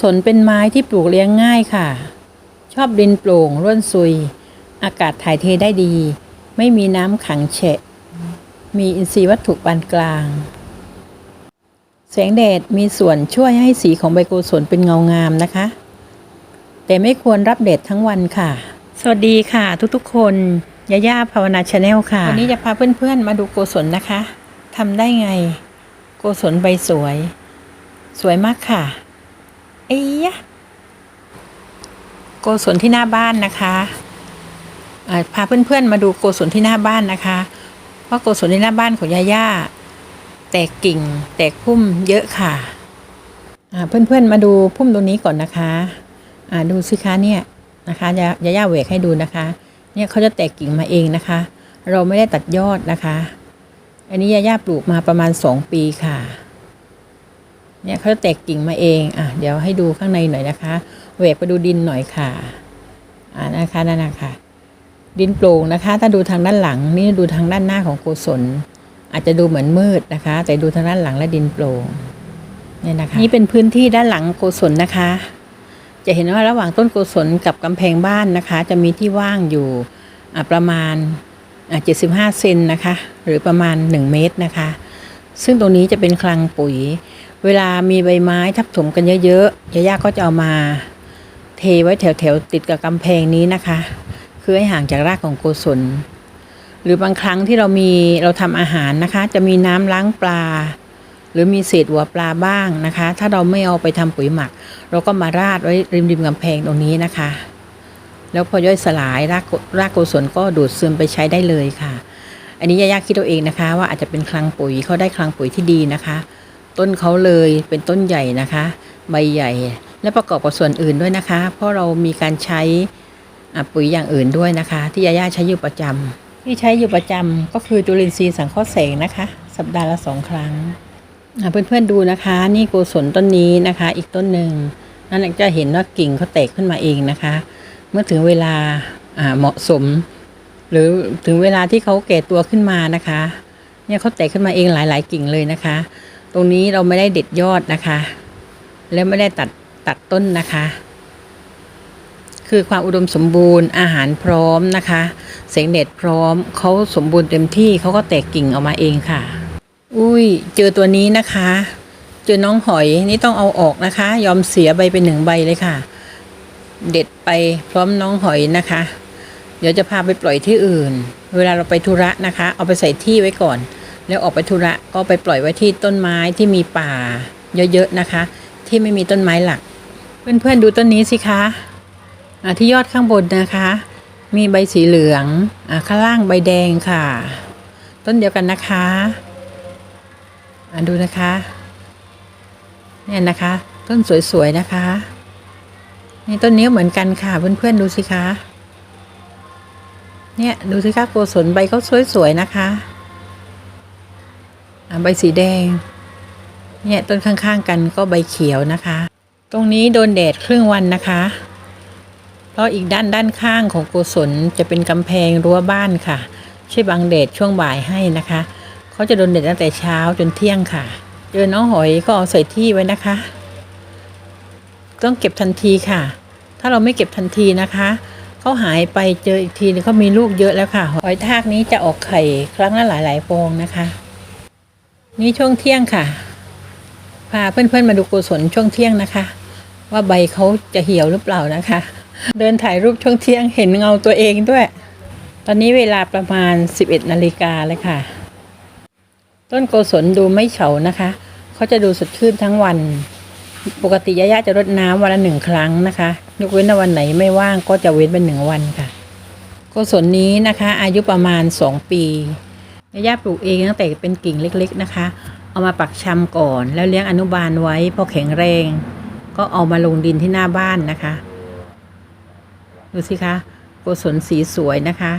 ศลเป็นไม้ที่ปลูกเลี้ยงง่ายค่ะ ชอบดินโปร่งร่วนซุย อากาศถ่ายเทได้ดี ไม่มีน้ำขังแฉะ มีอินทรีย์วัตถุปานกลาง แสงแดดมีส่วนช่วยให้สีของใบโกศลเป็นเงางามนะคะ แต่ไม่ควรรับแดดทั้งวันค่ะ สวัสดีค่ะ ทุกๆ คนยาย่าภาวนาชาแนลค่ะ วันนี้จะพาเพื่อนๆ มาดูโกศลนะคะทำได้ไง โกศลใบสวย สวยมากค่ะ เอ้ยโกศลที่หน้าบ้านนะคะอ่าพาเพื่อนๆมาดูโกศลที่หน้าบ้านนะคะเพราะโกศลที่หน้าบ้านของยาย่าแตกกิ่ง แตกพุ่มเยอะค่ะอ่าเพื่อนๆมาดูพุ่มตรงนี้ก่อนนะคะอ่าดูสิคะเนี่ยนะคะยายาย่าแหวกให้ดูนะคะ เนี่ยเขาจะแตกกิ่งมาเองนะคะ เราไม่ได้ตัดยอดนะคะ อันนี้ยาย่าปลูกมาประมาณสองปีค่ะ เนี่ยเขาจะแตกกิ่งมาเองอะเดี๋ยวให้ดูข้างในหน่อยนะคะแหวกไปดูดินหน่อยค่ะอ่านะคะนั่นนะคะดินโปร่งนะคะ ถ้าดูทางด้านหลังนี่ดูทางด้านหน้าของโกศลอาจจะดูเหมือนมืดนะคะ แต่ดูทางด้านหลังและดินโปร่งเนี่ยนะคะนี่เป็นพื้นที่ด้านหลังโกศลนะคะ จะเห็นว่าระหว่างต้นโกศลกับกำแพงบ้านนะคะ จะมีที่ว่างอยู่อประมาณอะ75เซนนะคะ หรือประมาณ1เมตรนะคะ ซึ่งตรงนี้จะเป็นคลังปุ๋ย เวลามีใบไม้ทับถมกันเยอะๆยาย่าก็จะเอามา เทไว้แถวๆติดกับกำแพงนี้นะคะ คือให้ห่างจากรากของโกศลหรือบางครั้งที่เรามีเราทำอาหารนะคะ จะมีน้ำล้างปลา หรือมีเศษหัวปลาบ้างนะคะ ถ้าเราไม่เอาไปทำปุ๋ยหมัก เราก็มาราดไว้ริมริมๆกำแพงตรงนี้นะคะ แล้วพอย่อยสลายรากโกรากโกศลก็ดูดซึมไปใช้ได้เลยค่ะ อันนี้ยายาคิดเอาเองนะคะ ว่าอาจจะเป็นคลังปุ๋ยเขาได้คลังปุ๋ยที่ดีนะคะ ต้นเขาเลยเป็นต้นใหญ่นะคะ ใบใหญ่และประกอบกับส่วนอื่นด้วยนะคะ เพราะเรามีการใช้ปุ๋ยอย่างอื่นด้วยนะคะ ที่ยาย่าใช้อยู่ประจำที่ใช้อยู่ประจำก็คือจุลินทรีย์สังเคราะห์แสงนะคะ สัปดาห์ละสองครั้งอะเพื่อนๆดูนะคะ นี่โกศลต้นนี้นะคะ อีกต้นหนึ่งนั่นจะเห็นว่ากิ่งเขาแตกขึ้นมาเองนะคะ เมื่อถึงเวลาอ่าเหมาะสม หรือถึงเวลาที่เขาแก่ตัวขึ้นมานะคะ เนี่ยเขาแตกขึ้นมาเองหลาย ๆ กิ่งเลยนะคะ ตรงนี้เราไม่ได้เด็ดยอดนะคะ แล้วไม่ได้ตัดตัดต้นนะคะ คือความอุดมสมบูรณ์อาหารพร้อมนะคะแสงแดดพร้อมเขาสมบูรณ์เต็มที่เขาก็แตกกิ่งออกมาเองค่ะ อุ้ยเจอตัวนี้นะคะ เจอน้องหอยนี่ต้องเอาออกนะคะ ยอมเสียใบไปหนึ่งใบเลยค่ะ เด็ดไปพร้อมน้องหอยนะคะ เดี๋ยวจะพาไปปล่อยที่อื่น เวลาเราไปธุระนะคะ เอาไปใส่ที่ไว้ก่อน แล้วออกไปธุระก็ไปปล่อยไว้ที่ต้นไม้ที่มีป่าเยอะๆนะคะ ที่ไม่มีต้นไม้หลัก เพื่อนๆดูต้นนี้สิคะที่ยอดข้างบนนะคะ มีใบสีเหลืองอข้างล่างใบแดงค่ะ ต้นเดียวกันนะคะดูนะคะเนี่ยนะคะ ต้นสวยๆนะคะนี่ต้นนี้เหมือนกันค่ะ เพื่อนๆดูสิคะเนี่ยดูสิคะโกศลใบเขาสวยๆนะคะ ใบสีแดง เนี่ยต้นข้างๆกันก็ใบเขียวนะคะ ตรงนี้โดนแดดครึ่งวันนะคะ เพราะอีกด้านด้านข้างของโกศลจะเป็นกำแพงรั้วบ้านค่ะช่วยบังแดดช่วงบ่ายให้นะคะ เขาจะโดนแดดตั้งแต่เช้าจนเที่ยงค่ะ เจอน้องหอยก็เอาใส่ที่ไว้นะคะ ต้องเก็บทันทีค่ะ ถ้าเราไม่เก็บทันทีนะคะเขาหายไปเจออีกทีนึงเขามีลูกเยอะแล้วค่ะ หอยทากนี้จะออกไข่ครั้งละหลายๆฟองนะคะ นี่ช่วงเที่ยงค่ะ พาเพื่อนๆมาดูโกศลช่วงเที่ยงนะคะ ว่าใบเขาจะเหี่ยวหรือเปล่านะคะ เดินถ่ายรูปช่วงเที่ยงเห็นเงาตัวเองด้วย ตอนนี้เวลาประมาณ 11นาฬิกาแล้วค่ะ ต้นโกศลดูไม่เฉานะคะเขาจะดูสดชื่นทั้งวัน ปกติยาย่าจะรดน้ำวันละหนึ่งครั้งนะคะยกเว้นวันไหนไม่ว่างก็จะเว้นเป็นหนึ่งวันค่ะ โกศลนี้นะคะ อายุประมาณสองปี ยาย่าปลูกเองตั้งแต่เป็นกิ่งเล็กๆนะคะ เอามาปักชำก่อน แล้วเลี้ยงอนุบาลไว้พอแข็งแรง ก็เอามาลงดินที่หน้าบ้านนะคะ ดูสิคะโกศลสีสวยนะคะ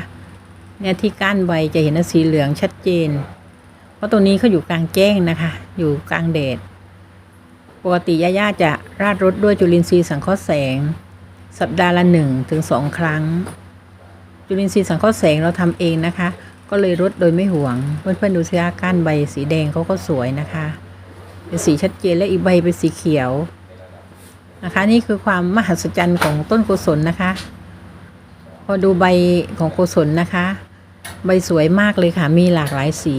เนี่ยที่ก้านใบจะเห็นสีเหลืองชัดเจน เพราะตรงนี้เขาอยู่กลางแจ้งนะคะ อยู่กลางแดดปกติย่าๆจะราดรถด้วยจุลินทรีย์สังเคราะห์แสง สัปดาห์ละหนึ่งถึงสองครั้ง จุลินทรีย์สังเคราะห์แสงเราทำเองนะคะ ก็เลยรดโดยไม่ห่วง เพื่อนๆดูสิคะก้านใบสีแดงเขาก็สวยนะคะ เป็นสีชัดเจนและอีกใบเป็นสีเขียวนะคะ นี่คือความมหัศจรรย์ของต้นโกศลนะคะ พอดูใบของโกศลนะคะ ใบสวยมากเลยค่ะ มีหลากหลายสี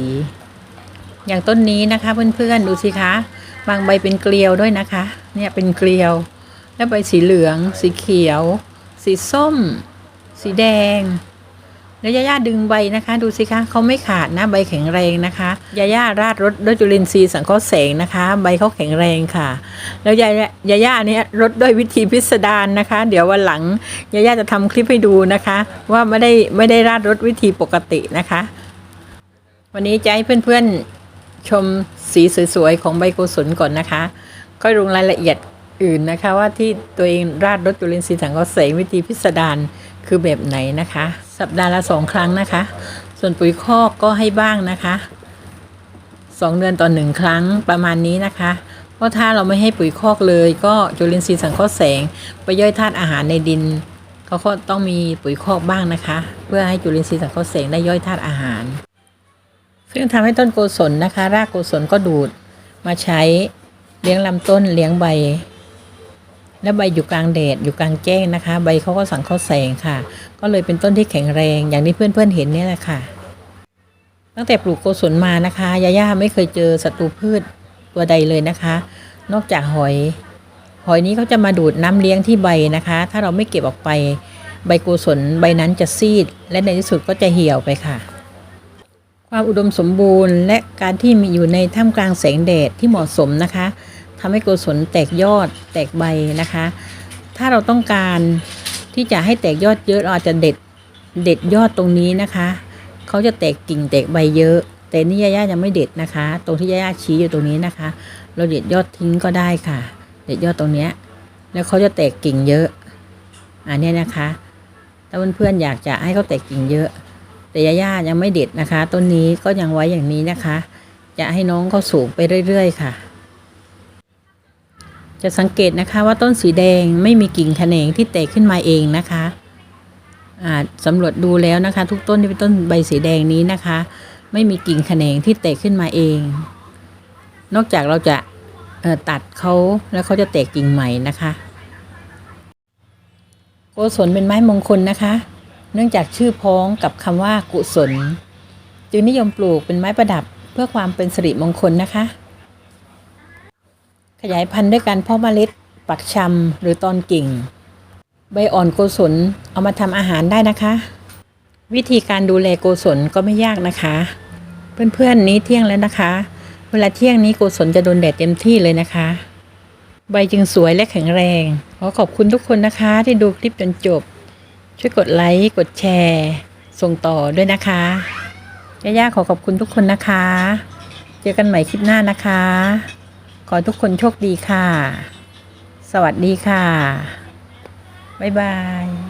อย่างต้นนี้นะคะเพื่อนๆดูสิคะบางใบเป็นเกลียวด้วยนะคะ เนี่ยเป็นเกลียว แล้วใบสีเหลือง สีเขียว สีส้ม สีแดง แล้วยาย่าดึงใบนะคะ ดูสิคะเขาไม่ขาดนะใบแข็งแรงนะคะยาย่าราดรดด้วยจุลินทรีย์สังเคราะห์แสงนะคะ ใบเขาแข็งแรงค่ะ แล้วยายายาย่าเนี่ยรดด้วยวิธีพิสดารนะคะ เดี๋ยววันหลังยาย่าจะทำคลิปให้ดูนะคะ ว่าไม่ได้ไม่ได้ราดรดวิธีปกตินะคะ วันนี้จะให้เพื่อนๆชมสีสวยๆของใบโกศลก่อนนะคะค่อยลงรายละเอียดอื่นนะคะ ว่าที่ตัวเองราดรดจุลินทรีย์สังเคราะห์แสงวิธีพิสดารคือแบบไหนนะคะ สัปดาห์ละสองครั้งนะคะ ส่วนปุ๋ยคอกก็ให้บ้างนะคะสองเดือนต่อหนึ่งครั้งประมาณนี้นะคะ เพราะถ้าเราไม่ให้ปุ๋ยคอกเลยก็จุลินทรีย์สังเคราะห์แสง ไปย่อยธาตุอาหารในดินเขาก็ต้องมีปุ๋ยคอกบ้างนะคะ เพื่อให้จุลินทรีย์สังเคราะห์แสงได้ย่อยธาตุอาหาร ซึ่งทำให้ต้นโกศลนะคะ รากโกศลก็ดูดมาใช้เลี้ยงลำต้นเลี้ยงใบ และใบอยู่กลางแดดอยู่กลางแจ้งนะคะ ใบเขาก็สังเคราะห์แสงค่ะ ก็เลยเป็นต้นที่แข็งแรงอย่างที่เพื่อนๆเห็นนี่แหละค่ะ ตั้งแต่ปลูกโกศลมานะคะยาย่าไม่เคยเจอศัตรูพืชตัวใดเลยนะคะ นอกจากหอย หอยนี้เขาจะมาดูดน้ำเลี้ยงที่ใบนะคะ ถ้าเราไม่เก็บออกไป ใบโกศลใบนั้นจะซีด และในที่สุดก็จะเหี่ยวไปค่ะความอุดมสมบูรณ์และการที่มีอยู่ในท่ามกลางแสงแดดที่เหมาะสมนะคะ ทำให้โกศลแตกยอดแตกใบนะคะ ถ้าเราต้องการที่จะให้แตกยอดเยอะเราอาจจะเด็ดเด็ดยอดตรงนี้นะคะเขาจะแตกกิ่งแตกใบเยอะ แต่นี่ย่าๆยังไม่เด็ดนะคะ ตรงที่ย่าๆชี้อยู่ตรงนี้นะคะ เราเด็ดยอดทิ้งก็ได้ค่ะ เด็ดยอดตรงเนี้ยแล้วเขาจะแตกกิ่งเยอะอันนี้นะคะถ้าเพื่อนๆอยากจะให้เขาแตกกิ่งเยอะ แต่ย่าๆยังไม่เด็ดนะคะ ต้นนี้ก็ยังไว้อย่างนี้นะคะ จะให้น้องเขาสูงไปเรื่อย ๆ ค่ะ จะสังเกตนะคะว่าต้นสีแดงไม่มีกิ่งแขนงที่แตกขึ้นมาเองนะคะสำรวจดูแล้วนะคะ ทุกต้นที่เป็นต้นใบสีแดงนี้นะคะ ไม่มีกิ่งแขนงที่แตกขึ้นมาเอง นอกจากเราจะตัดเขาแล้วเขาจะแตกกิ่งใหม่นะคะโกศลเป็นไม้มงคลนะคะ เนื่องจากชื่อพ้องกับคำว่ากุศล จึงนิยมปลูกเป็นไม้ประดับเพื่อความเป็นสิริมงคลนะคะ ขยายพันธุ์ด้วยการเพาะเมล็ด ปักชำหรือตอนกิ่ง ใบอ่อนโกศลเอามาทำอาหารได้นะคะ วิธีการดูแลโกศลก็ไม่ยากนะคะ เพื่อนๆนี้เที่ยงแล้วนะคะ เวลาเที่ยงนี้โกศลจะโดนแดดเต็มที่เลยนะคะ ใบจึงสวยและแข็งแรง ขอขอบคุณทุกคนนะคะ ที่ดูคลิปจนจบ ช่วยกดไลค์กดแชร์ ส่งต่อด้วยนะคะย่าๆขอขอบคุณทุกคนนะคะ เจอกันใหม่คลิปหน้านะคะ ขอทุกคนโชคดีค่ะ สวัสดีค่ะ บ๊ายบาย